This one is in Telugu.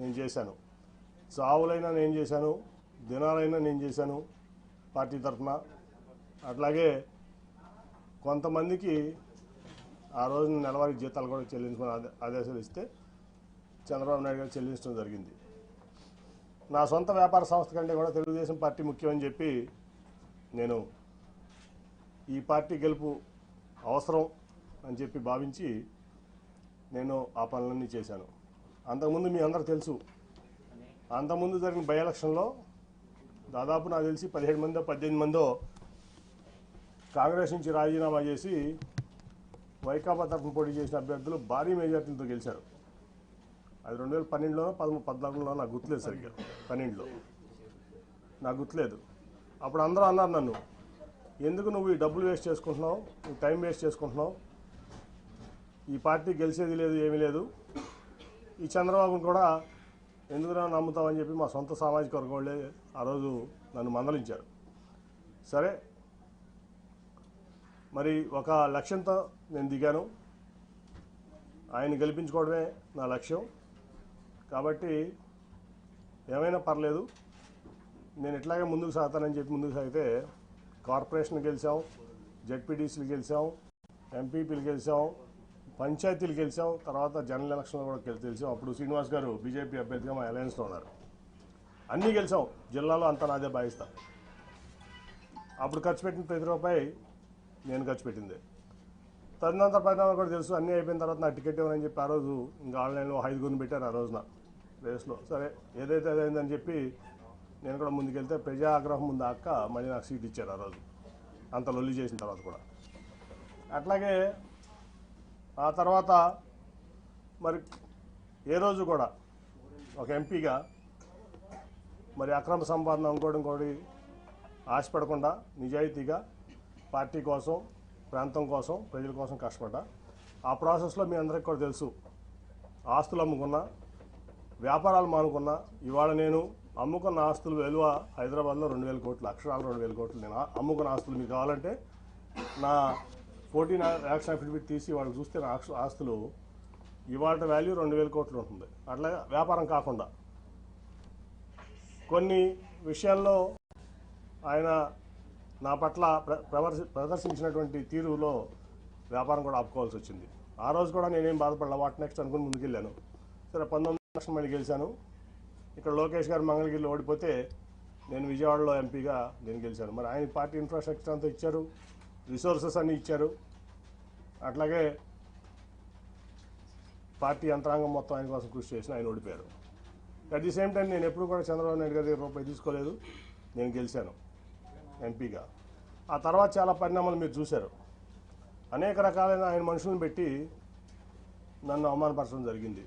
నేను చేశాను. చావులైనా నేను చేశాను దినాలైనా నేను చేశాను పార్టీ తరఫున. అట్లాగే కొంతమందికి ఆ రోజున నెలవారీ జీతాలు కూడా చెల్లించుకుని ఆదేశాలు ఇస్తే చంద్రబాబు నాయుడు గారు చెల్లించడం జరిగింది. నా సొంత వ్యాపార సంస్థ కంటే కూడా తెలుగుదేశం పార్టీ ముఖ్యమని చెప్పి నేను ఈ పార్టీ గెలుపు అవసరం అని చెప్పి భావించి నేను ఆ పనులన్నీ చేశాను. అంతకుముందు మీ అందరు తెలుసు. అంతకుముందు జరిగిన బై ఎలక్షన్లో దాదాపు నాకు తెలిసి పదిహేడు మందో పద్దెనిమిది మందో కాంగ్రెస్ నుంచి రాజీనామా చేసి వైకాపా తరఫున పోటీ చేసిన అభ్యర్థులు భారీ మెజార్టీలతో గెలిచారు. అది రెండు వేల పన్నెండులోనో పదమూడు పద్నాలుగులో నాకు గుర్తులేదు సరిగ్గా. పన్నెండులో. నాకు గుర్తులేదు. అప్పుడు అందరూ అన్నారు నన్ను ఎందుకు నువ్వు ఈ డబ్బులు వేస్ట్ చేసుకుంటున్నావు? నువ్వు టైం వేస్ట్ చేసుకుంటున్నావు? ఈ పార్టీ గెలిచేది లేదు ఏమీ లేదు. ఈ చంద్రబాబును కూడా ఎందుకురా నమ్ముతామని చెప్పి మా సొంత సామాజిక వర్గం వాళ్ళే ఆ రోజు నన్ను మందలించారు. సరే మరి ఒక లక్ష్యంతో నేను దిగాను. ఆయన గెలిపించుకోవడమే నా లక్ష్యం. కాబట్టి ఏమైనా పర్లేదు నేను ఇట్లాగే ముందుకు సాగుతానని చెప్పి ముందుకు సాగితే కార్పొరేషన్ గెలిచాం జడ్పీటీసీలు గెలిచాం ఎంపీపీలు గెలిచాం పంచాయతీలు గెలిచాం తర్వాత జనరల్ ఎలక్షన్లో కూడా గెలిచాం. అప్పుడు శ్రీనివాస్ గారు బీజేపీ అభ్యర్థిగా మా అలయన్స్లో ఉన్నారు. అన్నీ గెలిచాం. జిల్లాలో అంతా నాదే భావిస్తా. అప్పుడు ఖర్చు పెట్టిన ప్రతి రూపాయి నేను ఖర్చు పెట్టిందే. తదనంతర పరిణామాలు కూడా తెలుసు. అన్నీ అయిపోయిన తర్వాత నా టికెట్ ఇవ్వనని చెప్పి ఆ రోజు ఇంకా ఆన్లైన్లో ఐదుగురిని పెట్టారు ఆ రోజున. రేస్లో. సరే ఏదైతే అదైందని చెప్పి నేను కూడా ముందుకెళ్తే ప్రజా ఆగ్రహం ముందు అక్క మళ్ళీ నాకు సీట్ ఇచ్చారు ఆ రోజు. అంత లొల్లి చేసిన తర్వాత కూడా. అట్లాగే ఆ తర్వాత మరి ఏ రోజు కూడా ఒక ఎంపీగా మరి అక్రమ సంపాదన ఇంకోటి ఇంకోటి ఆశపడకుండా నిజాయితీగా పార్టీ కోసం ప్రాంతం కోసం ప్రజల కోసం కష్టపడ్డా. ఆ ప్రాసెస్లో మీ అందరికీ కూడా తెలుసు. ఆస్తులు అమ్ముకున్నా వ్యాపారాలు మానుకున్నా ఇవాళ నేను అమ్ముకున్న ఆస్తులు విలువ హైదరాబాద్లో రెండు వేల కోట్లు అక్షరాలు రెండు వేల కోట్లు. నేను అమ్ముకున్న ఆస్తులు మీకు కావాలంటే నా ఫోర్టీన్ యాక్షన్ అఫిడవిట్ తీసి వాళ్ళు చూస్తే నా ఆస్తులు ఇవాళ వాల్యూ రెండు వేల కోట్లు ఉంటుంది. అట్లా వ్యాపారం కాకుండా. కొన్ని విషయాల్లో ఆయన నా పట్ల ప్ర- ప్రదర్శించినటువంటి తీరులో వ్యాపారం కూడా ఆపుకోవాల్సి వచ్చింది. ఆ రోజు కూడా నేనేం బాధపడలా వాట్ నెక్స్ట్ అనుకుని ముందుకెళ్ళాను. సరే పంతొమ్మిది లక్షలు మళ్ళీ గెలిచాను. ఇక్కడ లోకేష్ గారు మంగళగిరిలో ఓడిపోతే నేను విజయవాడలో ఎంపీగా నేను గెలిచాను. మరి ఆయన పార్టీ ఇన్ఫ్రాస్ట్రక్చర్ అంతా ఇచ్చారు. రిసోర్సెస్ అన్నీ ఇచ్చారు. అట్లాగే పార్టీ యంత్రాంగం మొత్తం ఆయన కోసం కృషి చేసిన ఆయన ఓడిపోయారు. అట్ ది సేమ్ టైం నేను ఎప్పుడు కూడా చంద్రబాబు నాయుడు గారి దగ్గర రూపాయి తీసుకోలేదు. నేను గెలిచాను ఎంపీగా. ఆ తర్వాత చాలా పరిణామాలు మీరు చూశారు. అనేక రకాలైన ఆయన మనుషులను పెట్టి నన్ను అవమానపరచడం జరిగింది.